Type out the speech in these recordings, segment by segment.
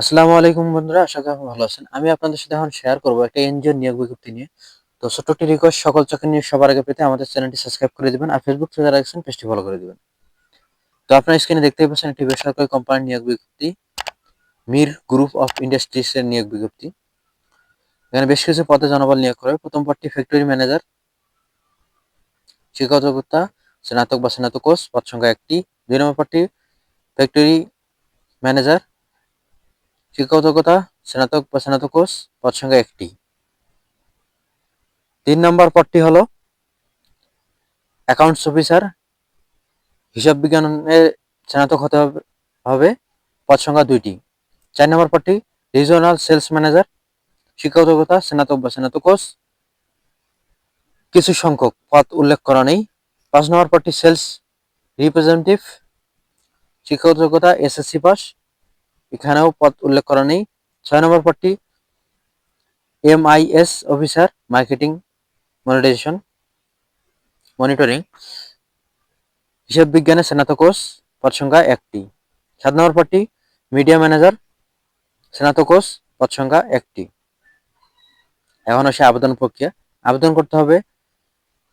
আসসালামু আলাইকুম বন্ধুরা, আশা করি ভালো আছেন। আমি আপনাদের সাথে এখন শেয়ার করব একটা এনজিও নিয়োগ বিজ্ঞপ্তি নিয়ে। তো ছোট্টটি রিকোয়েস্ট সকল চাকরি নিয়ে সবার আগে পেতে আমাদের চ্যানেলটি সাবস্ক্রাইব করে দিবেন আর ফেসবুক থেকে যারা দেখছেন পেজটি ফলো করে দিবেন। তো আপনার স্ক্রিনে দেখতেই পাচ্ছেন একটি বেসরকারি কোম্পানির নিয়োগ বিজ্ঞপ্তি, মির গ্রুপ অফ ইন্ডাস্ট্রিজ এর নিয়োগ বিজ্ঞপ্তি। এখানে বেশ কিছু পদে জনবল নিয়োগ করে প্রথম পদটি ফ্যাক্টরি ম্যানেজার শিক্ষকতা স্নাতক বা স্নাতক কোর্স পদ সংখ্যা একটি। দুই নম্বর পদটি ফ্যাক্টরি ম্যানেজার শিক্ষকতা স্নাতক বা স্নাতক কোর্স পদ সংখ্যা একটি। তিন নম্বর পদটি হলো অ্যাকাউন্টস অফিসার হিসাব বিজ্ঞানের স্নাতক হতে হবে পদ সংখ্যা দুইটি। চার নম্বর পদটি রিজিওনাল সেলস ম্যানেজার শিক্ষকতা স্নাতক বা স্নাতক কোর্স কিছু সংখ্যক পদ উল্লেখ করা নেই। পাঁচ নম্বর পদটি সেলস রিপ্রেজেন্টেটিভ শিক্ষকতা এসএসসি পাস এখানেও পদ উল্লেখ করা নেই। ছয় নম্বর পদটি MIS officer marketing monetization monitoring হিসাব বিজ্ঞানের স্নাতক কোর্স পদ সংখ্যা একটি। সাত নম্বর পদটি মিডিয়া ম্যানেজার স্নাতক কোর্স পদ সংখ্যা একটি। এখন আসে আবেদন প্রক্রিয়া। আবেদন করতে হবে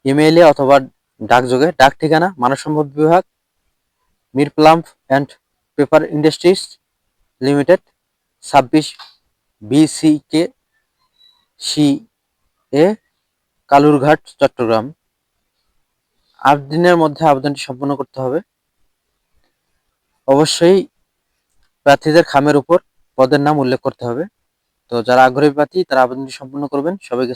ইমেইলে অথবা ডাকযোগে ডাক ঠিকানা, মানব সম্পদ বিভাগ Mir pulp and paper industries limited ছাব্বিশ B C K C A Kalurghat, Chattogram. আট দিনের মধ্যে আবেদনটি সম্পন্ন করতে হবে। অবশ্যই প্রার্থীদের খামের উপর পদের নাম উল্লেখ করতে হবে। তো যারা আগ্রহী প্রার্থী, তারা আবেদনটি সম্পন্ন করবেন। সবাইকে